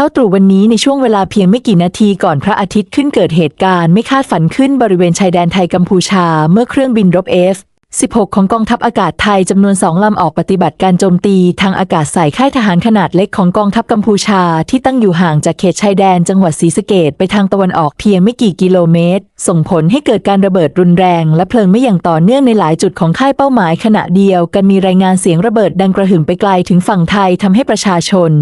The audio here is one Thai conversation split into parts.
ช้าตรู่วันนี้ในช่วงเวลาเพียงไม่กี่นาทีก่อนพระอาทิตย์ขึ้นเกิดเหตุการณ์ไม่คาดฝันขึ้นบริเวณชายแดนไทยกัมพูชา เมื่อเครื่องบินรบ F 16 ของกองทัพอากาศไทยจำนวนสองลำออกปฏิบัติการโจมตีทางอากาศใส่ค่ายทหารขนาดเล็กของกองทัพกัมพูชาที่ตั้งอยู่ห่างจากเขตชายแดนจังหวัดศรีสะเกดไปทางตะวันออกเพียงไม่กี่กิโลเมตร ส่งผลให้เกิดการระเบิดรุนแรง และเพลิงไม่อย่างต่อเนื่องในหลายจุดของค่ายเป้าหมายขณะเดียวกันมีรายงานเสียงระเบิดดังกระหึ่มไปไกลถึงฝั่งไทยทำให้ประชาชน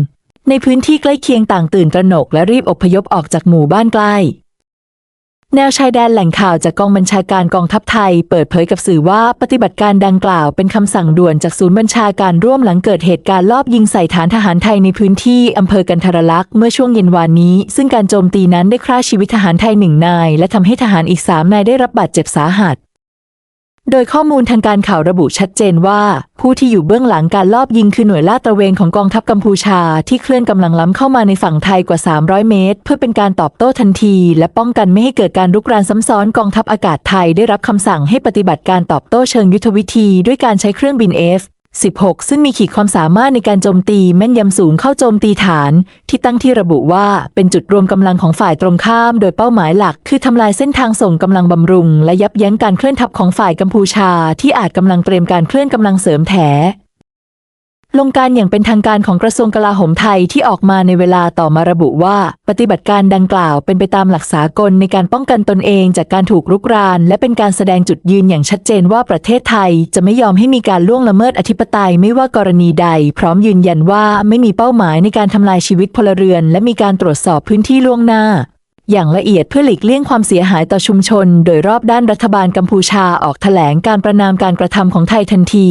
ในพื้นที่ใกล้เคียงต่างตื่นตระหนกและรีบอพยพออกจากหมู่บ้านใกล้ แนวชายแดนแหล่งข่าวจากกองบัญชาการกองทัพไทย เปิดเผยกับสื่อว่าปฏิบัติการดังกล่าวเป็นคำสั่งด่วนจากศูนย์บัญชาการร่วมหลังเกิดเหตุการณ์ลอบยิงใส่ฐานทหารไทยในพื้นที่อำเภอกันทรลักษ์เมื่อช่วงเย็นวานนี้ ซึ่งการโจมตีนั้นได้ฆ่าชีวิตทหารไทยหนึ่งนาย และทำให้ทหารอีกสามนายได้รับบาดเจ็บสาหัส โดยข้อมูลทางการข่าวระบุชัดเจนว่า ผู้ที่อยู่เบื้องหลังการลอบยิงคือหน่วยลาดตระเวนของกองทัพกัมพูชา ที่เคลื่อนกำลังล้ำเข้ามาในฝั่งไทยกว่า 300 เมตร เพื่อเป็นการตอบโต้ทันที และป้องกันไม่ให้เกิดการรุกรานซ้ำซ้อนกองทัพอากาศไทยได้รับคำสั่งให้ปฏิบัติการตอบโต้เชิงยุทธวิธี ด้วยการใช้เครื่องบิน F 16 ซึ่งมีขีดความสามารถในการโจมตีแม่นยำสูงเข้าโจมตีฐาน ที่ตั้งที่ระบุว่าเป็นจุดรวมกำลังของฝ่ายตรงข้าม โดยเป้าหมายหลัก คือทำลายเส้นทางส่งกำลังบำรุง และยับยั้งการเคลื่อนทัพของฝ่ายกัมพูชา ที่อาจกำลังเตรียมการเคลื่อนกำลังเสริมแถ ลงการอย่างเป็นทางการของกระทรวงกลาโหมไทยที่ออกมาในเวลาต่อมาระบุว่า ปฏิบัติการดังกล่าวเป็นไปตามหลักสากลในการป้องกันตนเองจากการถูกรุกราน และเป็นการแสดงจุดยืนอย่างชัดเจนว่าประเทศไทย จะไม่ยอมให้มีการล่วงละเมิดอธิปไตยไม่ว่ากรณีใด พร้อมยืนยันว่าไม่มีเป้าหมายในการทำลายชีวิตพลเรือน และมีการตรวจสอบพื้นที่ล่วงหน้าอย่างละเอียดเพื่อหลีกเลี่ยงความเสียหายต่อชุมชน โดยรอบด้านรัฐบาลกัมพูชาออกแถลงการประนามการกระทำของไทยทันที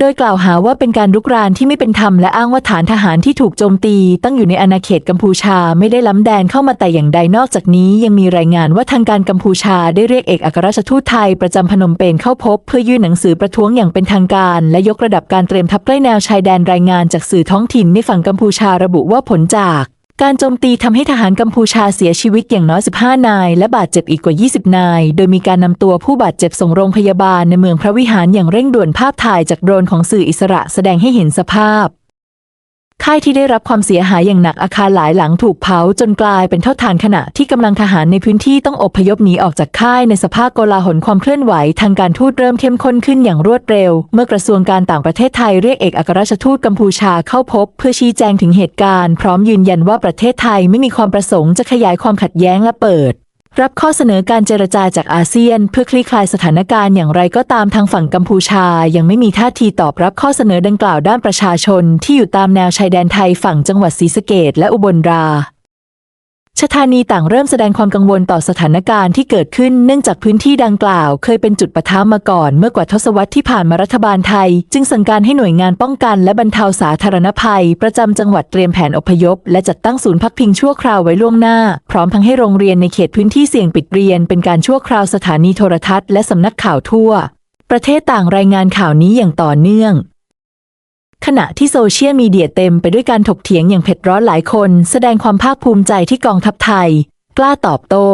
โดยกล่าวหาว่าเป็นการรุกรานที่ไม่เป็นธรรมและอ้างว่าฐานทหารที่ถูกโจมตี ตั้งอยู่ในอาณาเขตกัมพูชาไม่ได้ล้ำแดนเข้ามาแต่อย่างใดนอกจากนี้ ยังมีรายงานว่าทางการกัมพูชาได้เรียกเอกอัครราชทูตไทยประจำพนมเปญเข้าพบ เพื่อยื่นหนังสือประท้วงอย่างเป็นทางการ และยกระดับการเตรียมทัพใกล้แนวชายแดนรายงานจากสื่อท้องถิ่นในฝั่งกัมพูชาระบุว่าผลจาก การโจมตีทำให้ทหารกัมพูชาเสียชีวิตอย่างน้อย 15 นาย และบาดเจ็บอีกกว่า 20 นาย โดยมีการนำตัวผู้บาดเจ็บส่งโรงพยาบาลในเมืองพระวิหารอย่างเร่งด่วนภาพถ่ายจากโดรนของสื่ออิสระแสดงให้เห็นสภาพ ค่ายที่ได้รับความเสียหายอย่างหนักอาคารหลายหลังถูกเผาจนกลายเป็นเท่าฐานขณะที่กำลังทหารในพื้นที่ต้องอพยพหนีออกจากค่ายในสภาพโกลาหลความเคลื่อนไหวทางการทูตเริ่มเข้มข้นขึ้นอย่างรวดเร็ว เมื่อกระทรวงการต่างประเทศไทยเรียกเอกอัครราชทูตกัมพูชาเข้าพบ เพื่อชี้แจงถึงเหตุการณ์พร้อมยืนยันว่าประเทศไทยไม่มีความประสงค์จะขยายความขัดแย้งและเปิด รับข้อเสนอการเจรจาจากอาเซียน เพื่อคลี่คลายสถานการณ์อย่างไรก็ตามทางฝั่งกัมพูชา ยังไม่มีท่าทีตอบรับข้อเสนอดังกล่าวด้านประชาชน ที่อยู่ตามแนวชายแดนไทยฝั่งจังหวัดศรีสะเกดและอุบลรา ชธานีต่างเริ่มแสดงความกังวลต่อสถานการณ์ที่เกิดขึ้นเนื่องจากพื้นที่ดังกล่าว เคยเป็นจุดปะทะมาก่อน เมื่อกว่าทศวรรษที่ผ่านมารัฐบาลไทย จึงสั่งการให้หน่วยงานป้องกันและบรรเทาสาธารณภัย ประจำจังหวัดเตรียมแผนอพยพ และจัดตั้งศูนย์พักพิงชั่วคราวไว้ล่วงหน้า พร้อมทั้งให้โรงเรียนในเขตพื้นที่เสี่ยงปิดเรียน เป็นการชั่วคราวสถานีโทรทัศน์และสำนักข่าวทั่ว ประเทศต่างรายงานข่าวนี้อย่างต่อเนื่อง ขณะที่โซเชียลมีเดียเต็มไปด้วยการถกเถียงอย่างเผ็ดร้อนหลายคน แสดงความภาคภูมิใจที่กองทัพไทย กล้าตอบโต้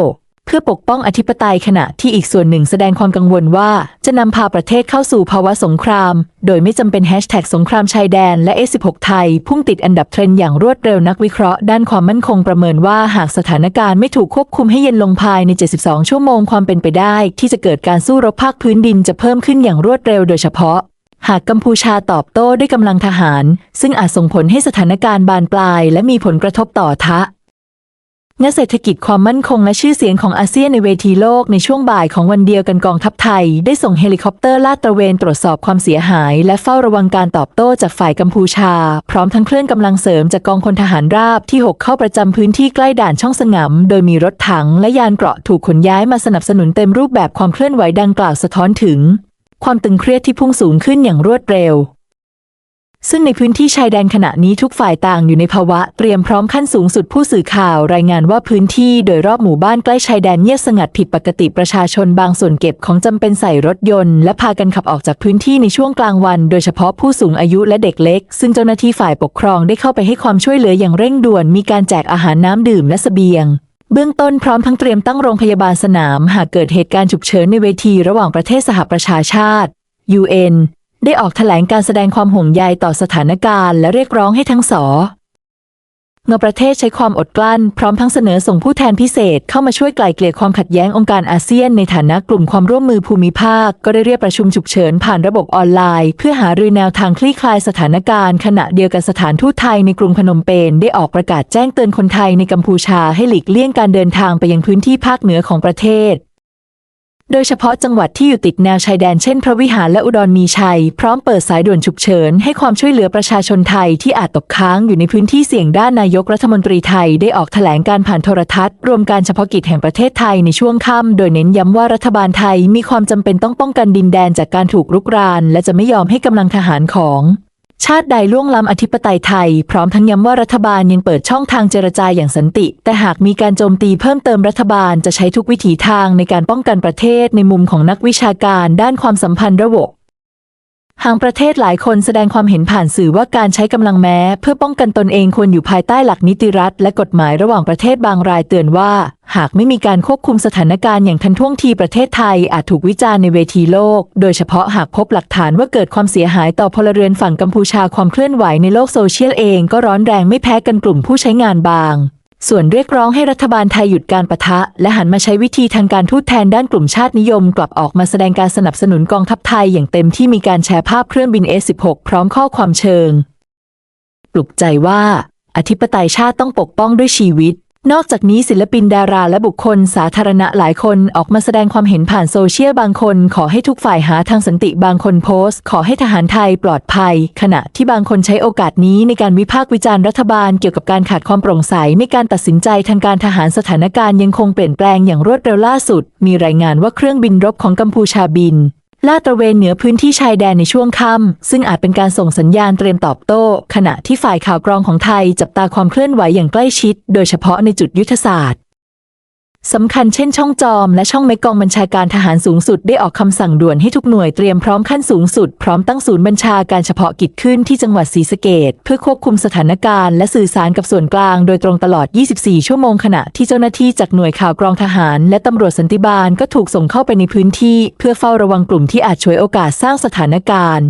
เพื่อปกป้องอธิปไตยขณะที่อีกส่วนหนึ่งแสดงความกังวลว่า จะนำพาประเทศเข้าสู่ภาวะสงคราม โดยไม่จำเป็นแฮชแท็กสงครามชายแดนและ S16 ไทย พุ่งติดอันดับเทรนด์อย่างรวดเร็วนักวิเคราะห์ด้านความมั่นคงประเมินว่าหากสถานการณ์ไม่ถูกควบคุมให้เย็นลงภายใน 72 ชั่วโมงความเป็นไปได้ ที่จะเกิดการสู้รบภาคพื้นดินจะเพิ่มขึ้นอย่างรวดเร็วโดยเฉพาะ หากกัมพูชาตอบโต้ด้วยกำลังทหาร ซึ่งอาจส่งผลให้สถานการณ์บานปลาย และมีผลกระทบต่อทะงานเศรษฐกิจความมั่นคงและชื่อเสียงของอาเซียนในเวทีโลกในช่วงบ่ายของวันเดียวกันกองทัพไทย ได้ส่งเฮลิคอปเตอร์ลาดตระเวนตรวจสอบความเสียหาย และเฝ้าระวังการตอบโต้จากฝ่ายกัมพูชา พร้อมทั้งเคลื่อนกำลังเสริมจากกองพลทหารราบที่ 6 เข้าประจำพื้นที่ใกล้ด่านช่องสงำโดยมีรถถังและยานเกราะถูกขนย้ายมาสนับสนุนเต็มรูปแบบความเคลื่อนไหวดังกล่าวสะท้อนถึง ความตึงเครียดที่พุ่งสูงขึ้นอย่างรวดเร็ว ซึ่งในพื้นที่ชายแดนขณะนี้ทุกฝ่ายต่างอยู่ในภาวะเตรียมพร้อมขั้นสูงสุดผู้สื่อข่าวรายงานว่าพื้นที่โดยรอบหมู่บ้านใกล้ชายแดนเงียบสงัดผิดปกติประชาชนบางส่วนเก็บของจำเป็นใส่รถยนต์และพากันขับออกจากพื้นที่ในช่วงกลางวัน โดยเฉพาะผู้สูงอายุและเด็กเล็ก ซึ่งเจ้าหน้าที่ฝ่ายปกครองได้เข้าไปให้ความช่วยเหลืออย่างเร่งด่วนมีการแจกอาหารน้ำดื่มและเสบียง เบื้องต้นพร้อมทั้งเตรียมตั้งโรงพยาบาลสนาม หากเกิดเหตุการณ์ฉุกเฉินในเวทีระหว่างประเทศสหประชาชาติ UN ได้ออกแถลงการแสดงความห่วงใยต่อสถานการณ์และเรียกร้องให้ทั้งสอ เมื่อประเทศใช้ความอดกลั้น พร้อมทั้งเสนอส่งผู้แทนพิเศษเข้ามาช่วยไกล่เกลี่ยความขัดแย้งองค์การอาเซียนในฐานะกลุ่มความร่วมมือภูมิภาค ก็ได้เรียกประชุมฉุกเฉินผ่านระบบออนไลน์ เพื่อหารือแนวทางคลี่คลายสถานการณ์ ขณะเดียวกันสถานทูตไทยในกรุงพนมเปญได้ออกประกาศแจ้งเตือนคนไทยในกัมพูชาให้หลีกเลี่ยงการเดินทางไปยังพื้นที่ภาคเหนือของประเทศ โดยเฉพาะจังหวัดที่อยู่ติดแนวชายแดนเช่นพระวิหารและอุดรมีชัย พร้อมเปิดสายด่วนฉุกเฉินให้ความช่วยเหลือประชาชนไทยที่อาจตกค้างอยู่ในพื้นที่เสี่ยงด้านนายกรัฐมนตรีไทยได้ออกแถลงการผ่านโทรทัศน์ รวมการเฉพาะกิจแห่งประเทศไทยในช่วงค่ำโดยเน้นย้ำว่ารัฐบาลไทยมีความจำเป็นต้องป้องกันดินแดนจากการถูกรุกราน และจะไม่ยอมให้กำลังทหารของ ชาติใดล่วงล้ำอธิปไตยไทย พร้อมทั้งย้ำว่ารัฐบาลยังเปิดช่องทางเจรจาอย่างสันติ แต่หากมีการโจมตีเพิ่มเติมรัฐบาลจะใช้ทุกวิถีทางในการป้องกันประเทศในมุมของนักวิชาการด้านความสัมพันธ์ระบบ หางประเทศหลายคนแสดงความเห็นผ่านสื่อว่าการใช้กำลังแม้ เพื่อป้องกันตนเองควรอยู่ภายใต้หลักนิติรัฐ และกฎหมายระหว่างประเทศบางรายเตือนว่า หากไม่มีการควบคุมสถานการณ์อย่างทันท่วงทีประเทศไทยอาจถูกวิจารณ์ในเวทีโลก โดยเฉพาะหากพบหลักฐานว่าเกิดความเสียหายต่อพลเรือนฝั่งกัมพูชาความเคลื่อนไหวในโลกโซเชียลเองก็ร้อนแรงไม่แพ้กันกลุ่มผู้ใช้งานบาง ส่วนเรียกร้องให้รัฐบาลไทยหยุดการประทะ และหันมาใช้วิธีทางการทูตแทนด้านกลุ่มชาตินิยม กลับออกมาแสดงการสนับสนุนกองทัพไทยอย่างเต็มที่มีการแชร์ภาพเครื่องบิน F-16 พร้อมข้อความเชิง ปลุกใจว่า อธิปไตยชาติต้องปกป้องด้วยชีวิต นอกจากนี้ศิลปินดาราและบุคคลสาธารณะหลายคนออกมาแสดงความเห็นผ่านโซเชียลบางคน ขอให้ทุกฝ่ายหาทางสันติบางคนโพสต์ ขอให้ทหารไทยปลอดภัย ขณะที่บางคนใช้โอกาสนี้ในการวิพากษ์วิจารณ์รัฐบาลเกี่ยวกับการขาดความโปร่งใสในการตัดสินใจทางการทหารสถานการณ์ยังคงเปลี่ยนแปลงอย่างรวดเร็วล่าสุด มีรายงานว่าเครื่องบินรบของกัมพูชาบิน ลาดตระเวนเหนือพื้นที่ชายแดนในช่วงค่ำซึ่งอาจเป็นการส่งสัญญาณเตรียมตอบโต้ ขณะที่ฝ่ายข่าวกรองของไทยจับตาความเคลื่อนไหวอย่างใกล้ชิด โดยเฉพาะในจุดยุทธศาสตร์ สำคัญเช่นช่องจอมและช่องเมกองบัญชาการทหารสูงสุดได้ออกคำสั่งด่วนให้ทุกหน่วยเตรียมพร้อมขั้นสูงสุด พร้อมตั้งศูนย์บัญชาการเฉพาะกิจขึ้นที่จังหวัดศรีสะเกดเพื่อควบคุมสถานการณ์และสื่อสารกับส่วนกลางโดยตรงตลอด 24 ชั่วโมงขณะที่เจ้าหน้าที่จากหน่วยข่าวกรองทหาร และตำรวจสันติบาลก็ถูกส่งเข้าไปในพื้นที่ เพื่อเฝ้าระวังกลุ่มที่อาจฉวยโอกาสสร้างสถานการณ์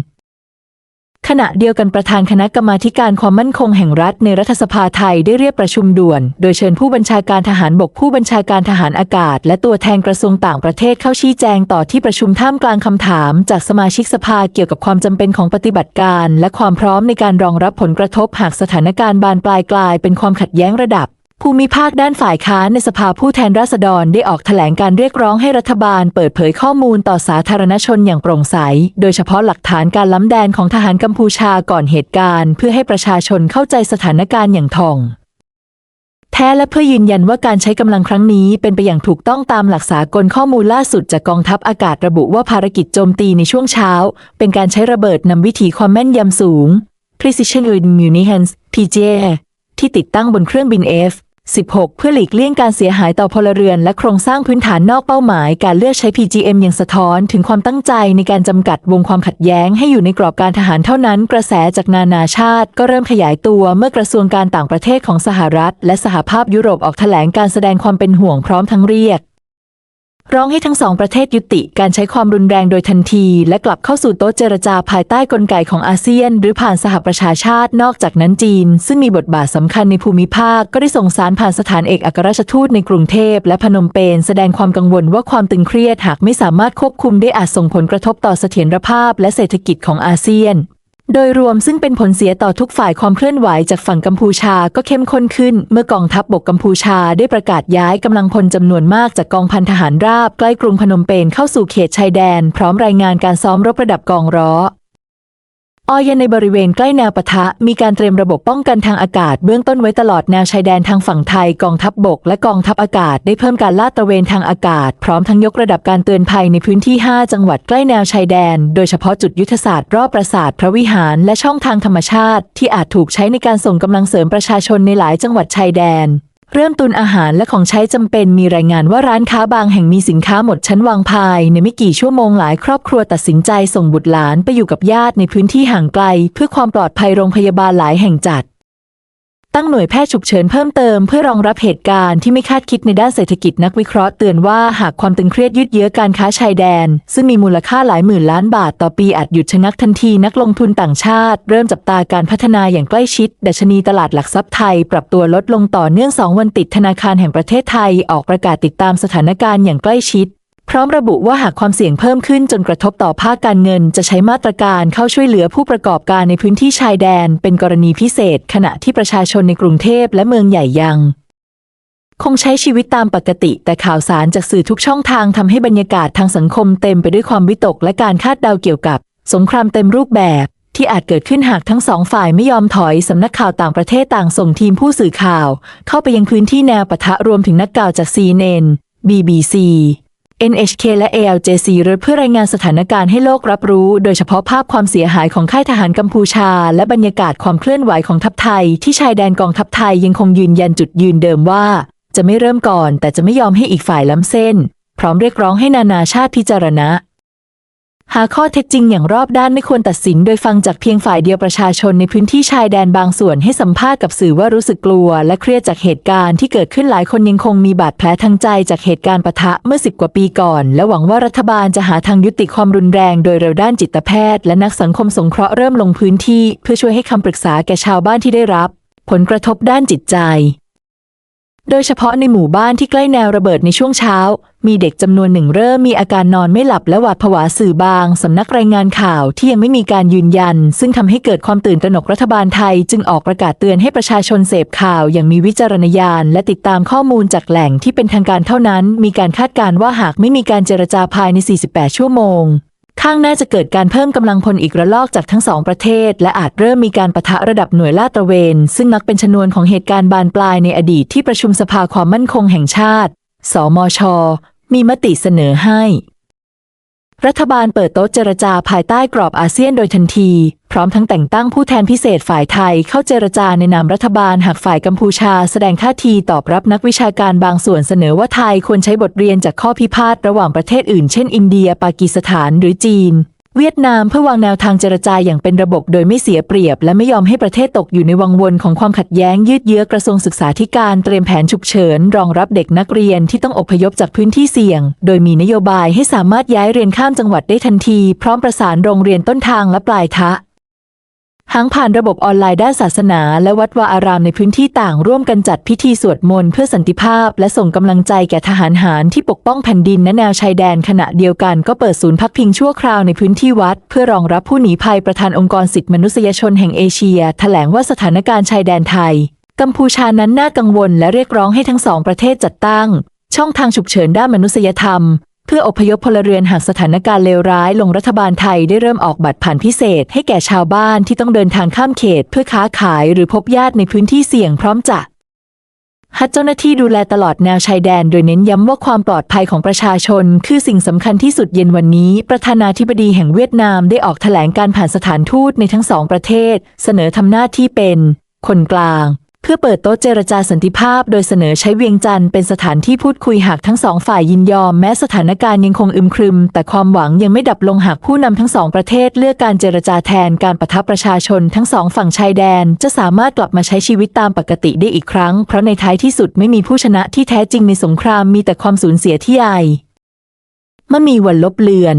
ขณะเดียวกันประธานคณะกรรมาการความมั่นคงแห่งรัฐในรัฐสภาไทยได้เรียกประชุมด่วน โดยเชิญผู้บัญชาการทหารบกผู้บัญชาการทหารอากาศ และตัวแทนกระทรวงต่างประเทศเข้าชี้แจงต่อที่ประชุมท่ามกลางคำถาม จากสมาชิกสภาเกี่ยวกับความจำเป็นของปฏิบัติการ และความพร้อมในการรองรับผลกระทบหากสถานการณ์บานปลายกลายเป็นความขัดแย้งระดับ ภูมิภาคด้านฝ่ายค้านในสภาผู้แทนราษฎรได้ออกแถลงการเรียกร้องให้รัฐบาลเปิดเผยข้อมูลต่อสาธารณชนอย่างโปร่งใส โดยเฉพาะหลักฐานการล้ำแดนของทหารกัมพูชาก่อนเหตุการณ์ เพื่อให้ประชาชนเข้าใจสถานการณ์อย่างท่อง แท้และเพื่อยืนยันว่าการใช้กำลังครั้งนี้เป็นไปอย่างถูกต้องตามหลักสากลข้อมูลล่าสุดจากกองทัพอากาศระบุว่าภารกิจโจมตีในช่วงเช้า เป็นการใช้ระเบิดนำวิถีความแม่นยำสูง Precision Munitions PJ ที่ติดตั้งบนเครื่องบิน F 16 เพื่อหลีกเลี่ยงการเสียหายต่อพลเรือนและโครงสร้างพื้นฐานนอกเป้าหมาย การเลือกใช้ PGM ยังสะท้อนถึงความตั้งใจในการจำกัดวงความขัดแย้งให้อยู่ในกรอบการทหารเท่านั้น กระแสจากนานาชาติ ก็เริ่มขยายตัวเมื่อกระทรวงการต่างประเทศของสหรัฐ และสหภาพยุโรปออกแถลงการแสดงความเป็นห่วงพร้อมทั้งเรียก ร้องให้ทั้งสองประเทศยุติการใช้ความรุนแรงโดยทันที และกลับเข้าสู่โต๊ะเจรจาภายใต้กลไกของอาเซียน หรือผ่านสหประชาชาตินอกจากนั้นจีน ซึ่งมีบทบาทสำคัญในภูมิภาค ก็ได้ส่งสารผ่านสถานเอกอัครราชทูตในกรุงเทพ และพนมเปญแสดงความกังวลว่าความตึงเครียดหากไม่สามารถควบคุมได้อาจส่งผลกระทบต่อเสถียรภาพ และเศรษฐกิจของอาเซียน โดยรวมซึ่งเป็นผลเสียต่อทุกฝ่ายความเคลื่อนไหวจากฝั่งกัมพูชาก็เข้มข้นขึ้น เมื่อกองทัพบบกกัมพูชาได้ประกาศย้ายกำลังพลจำนวนมากจากกองพันทหารราบใกล้กรุงพนมเปญเข้าสู่เขตชายแดน พร้อมรายงานการซ้อมรบระดับกองร้อ ออยันในบริเวณใกล้แนวปะทะ มีการเตรียมระบบป้องกันทางอากาศเบื้องต้นไว้ตลอดแนวชายแดนทางฝั่งไทยกองทัพบบกและกองทัพอากาศได้เพิ่มการลาดตระเวนทางอากาศ พร้อมทั้งยกระดับการเตือนภัยในพื้นที่ 5 จังหวัดใกล้แนวชายแดน โดยเฉพาะจุดยุทธศาสตร์รอบปราสาทพระวิหารและช่องทางธรรมชาติ ที่อาจถูกใช้ในการส่งกำลังเสริมประชาชนในหลายจังหวัดชายแดน เริ่มตุนอาหารและของใช้จำเป็นมีรายงานว่าร้านค้าบางแห่งมีสินค้าหมดชั้นวางภาย ในไม่กี่ชั่วโมงหลายครอบครัวตัดสินใจส่งบุตรหลานไปอยู่กับญาติในพื้นที่ห่างไกล เพื่อความปลอดภัยโรงพยาบาลหลายแห่งจัด ตั้งหน่วยแพทย์ฉุกเฉินเพิ่มเติมเพื่อรองรับเหตุการณ์ที่ไม่คาดคิดในด้านเศรษฐกิจนักวิเคราะห์เตือนว่าหากความตึงเครียดยืดเยื้อการค้าชายแดน ซึ่งมีมูลค่าหลายหมื่นล้านบาทต่อปีอาจหยุดชะงักทันทีนักลงทุนต่างชาติ เริ่มจับตาการพัฒนาอย่างใกล้ชิด ดัชนีตลาดหลักทรัพย์ไทย ปรับตัวลดลงต่อเนื่อง 2 วันติดธนาคารแห่งประเทศไทย ออกประกาศติดตามสถานการณ์อย่างใกล้ชิด พร้อมระบุว่าหากความเสี่ยงเพิ่มขึ้นจนกระทบต่อภาคการเงิน จะใช้มาตรการเข้าช่วยเหลือผู้ประกอบการในพื้นที่ชายแดน เป็นกรณีพิเศษ ขณะที่ประชาชนในกรุงเทพและเมืองใหญ่ยัง คงใช้ชีวิตตามปกติ แต่ข่าวสารจากสื่อทุกช่องทางทำให้บรรยากาศทางสังคมเต็มไปด้วยความวิตกและการคาดเดาเกี่ยวกับ สงครามเต็มรูปแบบที่อาจเกิดขึ้นหากทั้งสองฝ่ายไม่ยอมถอยสำนักข่าวต่างประเทศต่างส่งทีมผู้สื่อข่าว เข้าไปยังพื้นที่แนวปะทะรวมถึงนักข่าวจาก CNN BBC NHK และ ALJC เพื่อรายงานสถานการณ์ให้โลกรับรู้ โดยเฉพาะภาพความเสียหายของค่ายทหารกัมพูชา และบรรยากาศความเคลื่อนไหวของทัพไทย ที่ชายแดนกองทัพไทยยังคงยืนยันจุดยืนเดิมว่า จะไม่เริ่มก่อน แต่จะไม่ยอมให้อีกฝ่ายล้ำเส้น พร้อมเรียกร้องให้นานาชาติพิจารณา หาข้อเท็จจริงอย่างรอบด้านไม่ควรตัดสินโดยฟังจากเพียงฝ่ายเดียวประชาชนในพื้นที่ชายแดนบางส่วนให้สัมภาษณ์กับสื่อว่ารู้สึกกลัว และเครียดจากเหตุการณ์ที่เกิดขึ้นหลายคนยังคงมีบาดแผลทางใจจากเหตุการณ์ปะทะเมื่อสิบกว่าปีก่อน และหวังว่ารัฐบาลจะหาทางยุติความรุนแรงโดยเร็วด้านจิตแพทย์ และนักสังคมสงเคราะห์เริ่มลงพื้นที่ เพื่อช่วยให้คำปรึกษาแก่ชาวบ้านที่ได้รับ ผลกระทบด้านจิตใจ โดยเฉพาะในหมู่บ้านที่ใกล้แนวระเบิดในช่วงเช้า มีเด็กจำนวนหนึ่งเริ่มมีอาการนอนไม่หลับและหวาดผวาสื่อบาง สำนักรายงานข่าวที่ยังไม่มีการยืนยัน ซึ่งทำให้เกิดความตื่นตระหนกรัฐบาลไทย จึงออกประกาศเตือนให้ประชาชนเสพข่าวอย่างมีวิจารณญาณ และติดตามข้อมูลจากแหล่งที่เป็นทางการเท่านั้น มีการคาดการณ์ว่าหากไม่มีการเจรจาภายใน 48 ชั่วโมง ข้างหน้าจะเกิดการเพิ่มกำลังพลอีกระลอกจากทั้งสองประเทศ และอาจเริ่มมีการปะทะระดับหน่วยลาดตระเวน ซึ่งนักเป็นชนวนของเหตุการณ์บานปลายในอดีตที่ประชุมสภาความมั่นคงแห่งชาติ สมช มีมติเสนอให้ รัฐบาลเปิดโต๊ะเจรจาภายใต้กรอบอาเซียนโดยทันที พร้อมทั้งแต่งตั้งผู้แทนพิเศษฝ่ายไทยเข้าเจรจาในนามรัฐบาลหากฝ่ายกัมพูชา แสดงท่าทีตอบรับนักวิชาการบางส่วนเสนอว่าไทยควรใช้บทเรียนจากข้อพิพาทระหว่างประเทศอื่นเช่นอินเดีย ปากีสถานหรือจีน เวียดนามเพื่อวางแนวทางเจรจายอย่างเป็นระบบโดยไม่เสียเปรียบ และไม่ยอมให้ประเทศตกอยู่ในวังวนของความขัดแย้งยืดเยื้อกระทรวงศึกษาธิการเตรียมแผนฉุกเฉิน รองรับเด็กนักเรียนที่ต้องอพยพจากพื้นที่เสี่ยง โดยมีนโยบายให้สามารถย้ายเรียนข้ามจังหวัดได้ทันที พร้อมประสานโรงเรียนต้นทางและปลายทะ หางผ่านระบบออนไลน์ด้านศาสนา และวัดวาอารามในพื้นที่ต่างร่วมกันจัดพิธีสวดมนต์เพื่อสันติภาพ และส่งกำลังใจแก่ทหารหารที่ปกป้องแผ่นดินและแนวชายแดนขณะเดียวกันก็เปิดศูนย์พักพิงชั่วคราวในพื้นที่วัด เพื่อรองรับผู้หนีภัยประธานองค์กรสิทธิมนุษยชนแห่งเอเชีย แถลงว่าสถานการณ์ชายแดนไทย กัมพูชานั้นน่ากังวลและเรียกร้องให้ทั้งสองประเทศจัดตั้ง ช่องทางฉุกเฉินด้านมนุษยธรรม เพื่ออพยพพลเรือนหากสถานการณ์เลวร้ายลงรัฐบาลไทยได้เริ่มออกบัตรผ่านพิเศษ ให้แก่ชาวบ้านที่ต้องเดินทางข้ามเขต เพื่อค้าขายหรือพบญาติในพื้นที่เสี่ยงพร้อมจะให้เจ้าหน้าที่ดูแลตลอดแนวชายแดน โดยเน้นย้ำว่าความปลอดภัยของประชาชน คือสิ่งสำคัญที่สุดเย็นวันนี้ ประธานาธิบดีแห่งเวียดนามได้ออกแถลงการผ่านสถานทูตในทั้งสองประเทศ เสนอทำหน้าที่เป็น คนกลาง เพื่อเปิดโต๊ะเจรจาสันติภาพ โดยเสนอใช้เวียงจันทร์เป็นสถานที่พูดคุยหากทั้งสองฝ่ายยินยอมแม้สถานการณ์ยังคงอึมครึม แต่ความหวังยังไม่ดับลงหากผู้นำทั้งสองประเทศเลือกการเจรจาแทนการประทับประชาชนทั้งสองฝั่งชายแดน จะสามารถกลับมาใช้ชีวิตตามปกติได้อีกครั้ง เพราะในท้ายที่สุดไม่มีผู้ชนะที่แท้จริงในสงครามมีแต่ความสูญเสียที่ใหญ่เมื่อมีวันลบเลือน